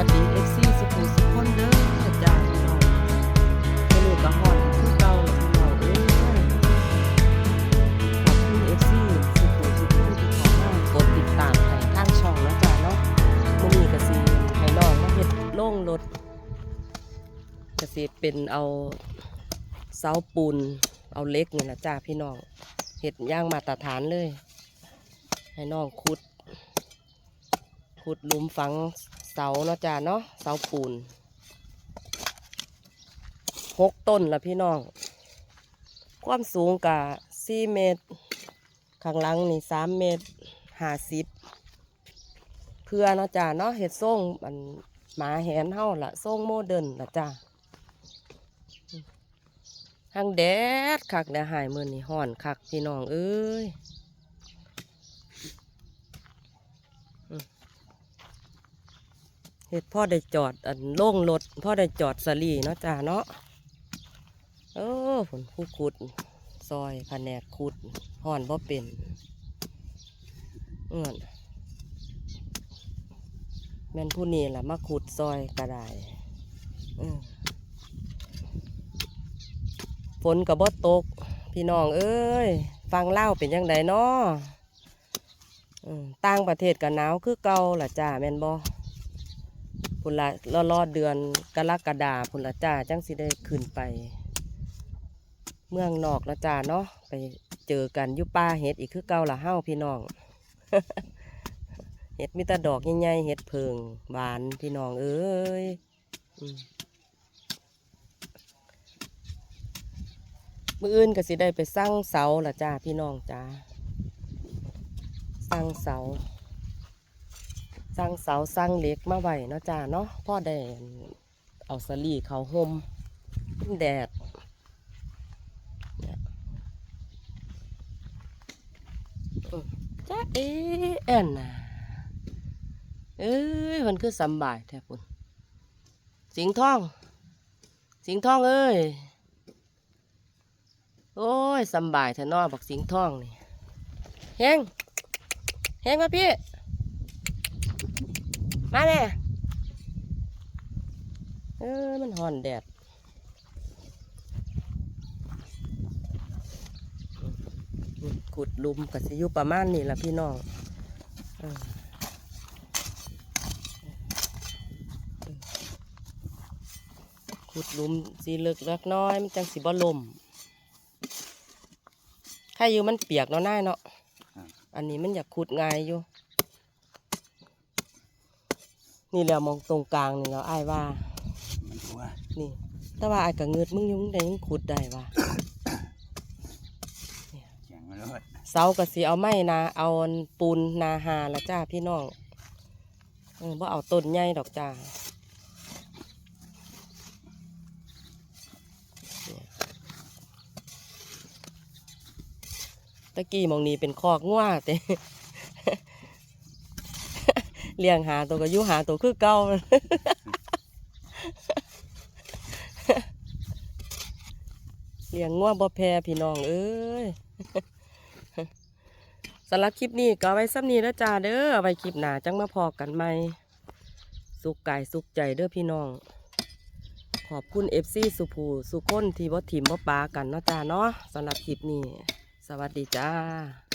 วัสดี FC สุขุมสุขคนเด้อจ้าพี่น้องมื้อนี้ก็ฮอดคือเก่าพี่น้องเอ้ยขอบคุณ FC สุขุมสุขคนที่เขามากดติดตามให้ทางช่องนะจ้าเนาะมื้อนี้ก็สิให้น้องมาเฮ็ดโล่งรถก็สิเป็นเอาเสาปูนเอาเล็กนี่ล่ะจ้าพี่น้องเฮ็ดย่างมาตรฐานเลย ให้น้องขุด ขุดลุมฝัง เสาเนาะจ้าเนาะเสาปูนหกต้นละพี่น้อง ความสูงกะสี่เมตร ข้างหลังนี่สามเมตรห้าสิบเพื่อเนาะจ้าเนาะเห็ดทรงมันหมาแหนเฮาละทรงโมเดิร์นละจ้าทางแดดคักแดดหายมือนี่ห่อนคักพี่น้องเอ้ย เฮ็ดพ่อได้จอดอันโล่งรถพ่อได้จอดสลีเนาะจ้าเนาะเออผลผู้ขุดซอยแผนกขุดห่อนบ่เป็นเอื้อนแม่นผู้นี้แหละมาขุดซอยกระไดฝนกับบ่ตก พี่น้องเอ้ย ฟังเล่าเป็นยังไงเนาะต่างประเทศกับหนาวคือเก่าล่ะจ้าแม่นบ่ พุ่นละรอรอๆเดือนกรกฎาพุ่นละจ้าจังสิได้ขึ้นไป เมืองนอกล้วจ้าเนาะไปเจอกันยุป้าเห็ดอีกคือเก่าละเฮ้าพี่น้องเห็ดมีแต่ดอกใหญ่ๆเห็ดเพิงหวานพี่น้องเอ้ยอืมมืออื่นก็สิได้ไปสร้างเสาละจ้าพี่น้องจ้าสร้างเสา สร้างเสาสร้างเหล็กมาไว้เนาะจ้าเนาะพ่อแดนเอาสลีเขาห่มแดดเนี่ยจ้าเอแอนนะเอ้ยมันคือสำบายแท้ปุ่นสิงห์ทอง สิงห์ทองเอ้ยโอ้ยสำบายแท้นอบอกสิงห์ทองนี่แฮงแฮงมาพี่ มาแม่เออมันห่อนแดดขุดหลุมกับสิอยุประมาณนี้ละพี่น้องเออขุดหลุมสีเล็กเล็กน้อย มันจังสิบ่ลมใครอยู่มันเปียกเนาะน่ายเนาะอันนี้มันอยากขุดง่ายอยู่ นี่แหละมองตรงกลางนี่แล้วไอ้ายว่า มันหัวนี่ แต่ว่าไอ้ายกะเงิดมึงอยุ่มึงได้ยังขุดได้ว่าแข็งรถเสากะสิเอาไม้นาเอาอันปูนนาหาละจ้าพี่น้องเออบ่เอาต้นใหญ่ดอกจ้าเนี่ยตะกี้หมองนี้เป็นคอกง่วแต่ เลี้ยงหาตัวก็อยู่หาตัวคือเก่าเลี้ยงง่วบ่แพ้พี่น้องเอ้ยสำหรับคลิปนี้ก็ไว้ซ้ำนี้แล้วจ้าเด้อไว้คลิปหน้าจังมาพอกันใหม่สุขกายสุขใจเด้อพี่น้อง ขอบคุณ FC สุภูสุคนที่บ่ถิ่มบ่ปากันเนาะจ้าเนาะสำหรับคลิปนี้ สวัสดีจ้า